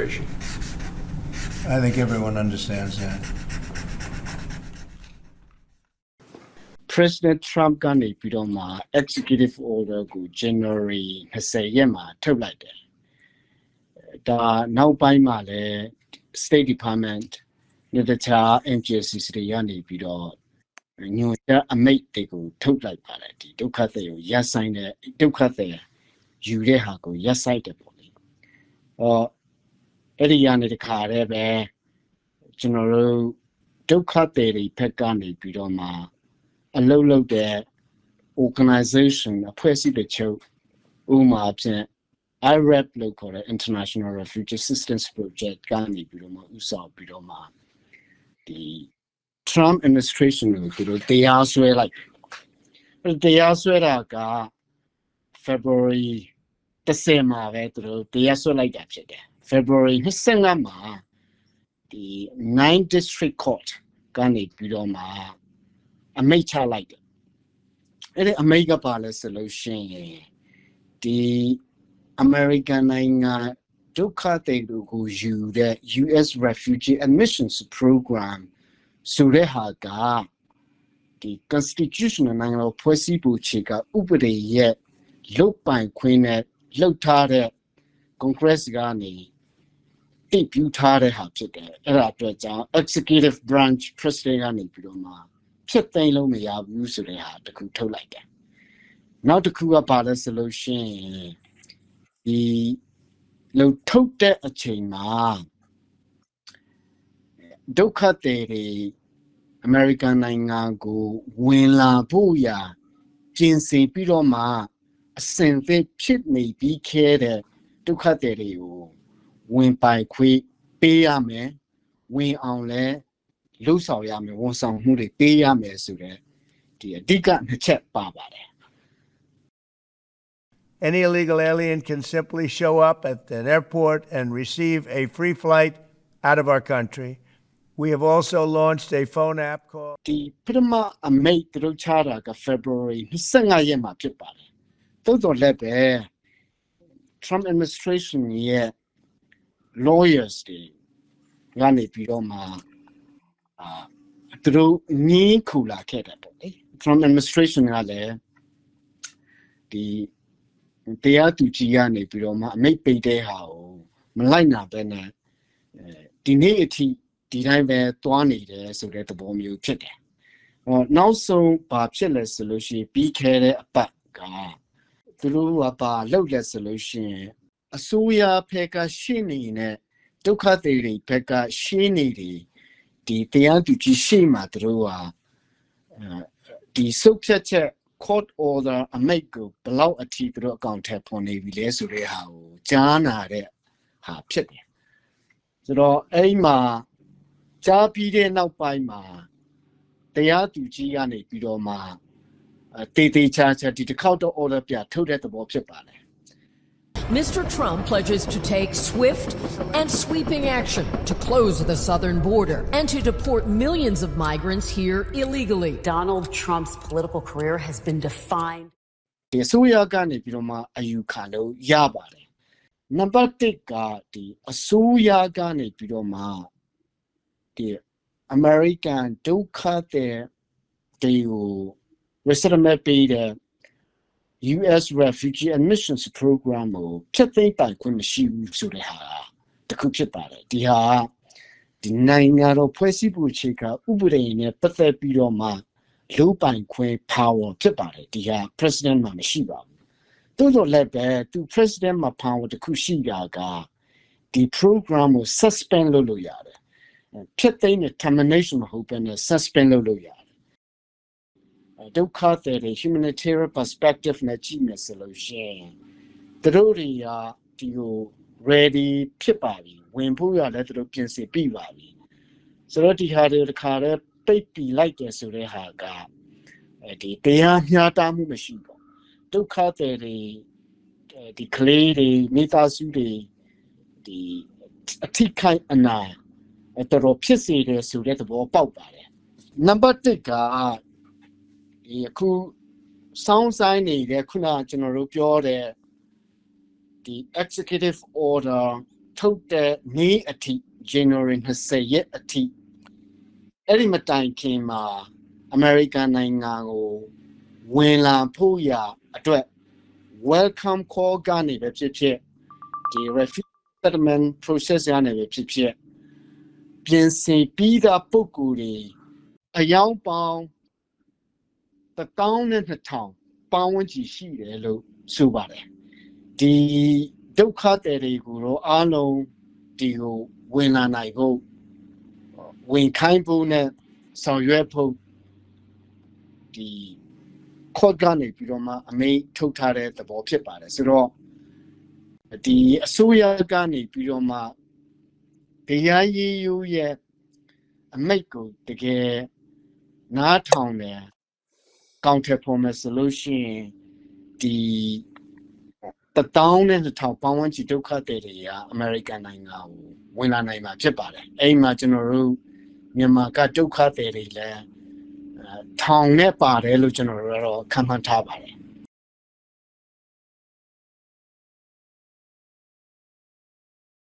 I think everyone understands that. President Trump ကနေပြီးတော့မှ executive order ကို January 20ရက်မှာထုတ်လိုက်တယ်။ဒါနောက်ပိုင်းမှာလည်း State Department နဲ့တခြား agencies တွေကနေပြီးတော့ညွှန်ကြားအမိန့်တွေကိုထုတ်လိုက်ပါတယ်ဒီဒုက္ခသည်ကိုရပ်ဆိုင်တဲ့ဒုက္ခသည်ယူတဲ့ဟာကိုရပ်ဆိုင်တယ်ပေါ့လေ။အော် အဲ့ဒီကနေတခါတည်းပဲကျွန်တော်တို့ဒုက္ခသည်တွေဘက်ကနေပြီးတော့မှအလုပ်လုပ်တဲ့ organization အဖွဲ့အစည်းတစ်ချုပ်ဥပမာဖြင့် IREP လို့ခေါ်တဲ့ International Refugee Assistance Project ကနေပြီးတော့မှဥဆောင်ပြီးတော့မှဒီ Trump administration ကိုသူတို့တရားစွဲလိုက်တယ်။တရားစွဲတာက February 10မှာပဲသူတို့တရားစွဲလိုက်တာဖြစ်တယ်။ February 25မှာဒီ9 district court ကနေပြီးတော့မှအမိတ်ချလိုက်တယ်အဲ့ဒီအမိတ်ကပါလဲဆိုလို့ရှိရင်ဒီ American နိုင်ငံဒုက္ခသည်တွေကိုယူတဲ့ US Refugee Admissions Program ဆိုတဲ့ဟာကဒီ constitutional နိုင်ငံတော်ဖွဲ့စည်းပုံခြေကဥပဒေရဲ့လုတ်ပိုင်ခွင့်နဲ့လှုပ်ထားတဲ့ Congress ကနေ တည်ပြုထားတဲ့ဟာဖြစ်တယ်အဲ့ဒါအတွက်ကြောင့် executive branch president ကနေပြီးတော့မှဖြစ်သိမ်းလို့မရဘူးဆိုတဲ့ဟာတစ်ခုထုတ်လိုက်တယ်။နောက်တစ်ခုကပါလဲဆိုလို့ရှိရင်ဒီလုံထုတ်တဲ့အချိန်မှာဒုက္ခသည်တွေအမေရိကန်နိုင်ငံကိုဝင်လာဖို့ရာပြင်ဆင်ပြီးတော့မှအစင်သစ်ဖြစ်နေပြီးခဲတဲ့ဒုက္ခသည်တွေကို ဝင်ပိုင်ခွေပေးရမယ်ဝင်အောင်လဲ လှုပ်ဆောင်ရမယ်ဝန်ဆောင်မှုတွေပေးရမယ်ဆိုတော့ဒီအဓိကနှစ်ချက်ပါပါတယ် Any illegal alien can simply show up at an airport and receive a free flight out of our country. We have also launched a phone app called ဒီပထမအမိတ်သူတို့ချတာက February 25ရက်မှာဖြစ်ပါတယ်သို့တော်လည်းပဲ Trump administration ရဲ့ lawyers တွေကနေပြီးတော့မှအာသူတို့ငင်းခုလာခဲ့တယ်ပေါ့လေ Trump administration ကလည်းဒီတရားသူကြီးကနေပြီးတော့မှအမိတ်ပိတ်တဲ့ဟာကိုမလိုက်နာပဲနဲ့အဲဒီနေ့အထိဒီတိုင်းပဲသွားနေတယ်ဆိုတဲ့သဘောမျိုးဖြစ်တယ်။ဟောနောက်ဆုံးဘာဖြစ်လဲဆိုလို့ရှိရင်ပြီးခဲတဲ့အပတ်ကသူတို့ကပါလောက်လက်ဆိုလို့ရှိရင် အစိုးရဖက်ကရှင်းနေတဲ့ဒုက္ခသည်တွေဘက်ကရှင်းနေတယ်ဒီတရားသူကြီးရှေ့မှာသူတို့ကအဲဒီစုပ်ဖြတ်ချက် court order အမိတ်ကိုဘယ်လောက်အထိသူတို့အကောင့်ထဲပေါ်နေပြီလဲဆိုတဲ့ဟာကိုကြားနာတဲ့ဟာဖြစ်တယ်ဆိုတော့အဲ့မှာကြားပြီးတဲ့နောက်ပိုင်းမှာတရားသူကြီးကနေပြီးတော့မှတေးသေးချာချာဒီတစ်ခေါက်တော့ order ပြထုတ်တဲ့သဘောဖြစ်ပါတယ် Mr. Trump pledges to take swift and sweeping action to close the southern border and to deport millions of migrants here illegally. Donald Trump's political career has been defined ဒီအစိုးရကနေပြီးတော့မှအယူခံလို့ရပါတယ်နံပါတ်1ကဒီအစိုးရကနေပြီးတော့မှဒီ American ဒုက္ခတဲ့တွေကို resettlement ပေးတဲ့ US Refugee Admissions Program ကိုဖျက်သိမ်းပိုင်ခွင့်မရှိဘူးဆိုတဲ့ဟာတစ်ခုဖြစ်ပါတယ်ဒီဟာဒီနိုင်ငံတော်ဖွဲ့စည်းပုံအခြေခံဥပဒေနဲ့ပတ်သက်ပြီးတော့မှလူပိုင်ခွင့် power ဖြစ်ပါတယ်ဒီဟာ president မှာမရှိပါဘူးတိုးတော့လည်းပဲသူ president မှာ power တစ်ခုရှိတာကဒီ program ကို suspend လုပ်လို့ရတယ်ဖျက်သိမ်းတဲ့ termination မဟုတ်ဘဲနဲ့ suspend လုပ်လို့ရတယ် ဒုက္ခတဲ့ humanitarian perspective နဲ့ကြည့်မယ်ဆိုလို့ရှိရင်သူတို့တွေကဒီကို ready ဖြစ်ပါပြီဝင်ဖို့ရလည်းသူတို့ပြင်ဆင်ပြီးပါပြီဆိုတော့ဒီဟာတွေတခါတည်းပိတ်ပြီးလိုက်တယ်ဆိုတဲ့ဟာကအဲဒီတရားမျှတမှုမရှိဘူးဒုက္ခတဲ့တွေဒီကလေးတွေမိသားစုတွေဒီအထိခိုက်အနာတော်တော်ဖြစ်စေတယ်ဆိုတဲ့သဘောပေါက်ပါတယ်နံပါတ်1က ဒီအခုစောင်းဆိုင်နေတဲ့ခုနကျွန်တော်တို့ပြောတဲ့ဒီ executive order ထုတ်တဲ့နေ့အထိ January 20ရက်အထိအဲ့ဒီမတိုင်ခင်မှာ American နိုင်ငံကိုဝင်လာဖို့ရအတွက် welcome call ကနေပဲဖြစ်ဖြစ်ဒီ refugee settlement process ရနေပဲဖြစ်ဖြစ်ပြင်ဆင်ပြီးသားပုံကူတွေအယောင်ပေါင်း 12000ပေါင်းဝန်းကျင်ရှိတယ်လို့ဆိုပါတယ်ဒီဒုက္ခတွေတွေကိုတော့အားလုံးဒီကိုဝင်လာနိုင်ဖို့ဝင်ခိုင်းဖို့နဲ့ဆောင်ရွက်ဖို့ဒီခေါ်ကနေပြီးတော့မှအမိန့်ထုတ်ထားတဲ့သဘောဖြစ်ပါတယ်ဆိုတော့ဒီအစိုးရကနေပြီးတော့မှတရားရေးယူရဲ့အမိန့်ကိုတကယ်နားထောင်တယ် counter promise solution ဒီတတောင်းနဲ့တစ်ထောင်ပေါင်းဝန်းကျင်ဒုက္ခတွေတွေကအမေရိကန်နိုင်ငံကိုဝင်လာနိုင်မှာဖြစ်ပါတယ်အဲ့မှာကျွန်တော်တို့မြန်မာကဒုက္ခတွေတွေလည်းအဲထောင်နဲ့ပါတယ်လို့ကျွန်တော်တို့ကတော့ခံမှန်းထားပါတယ်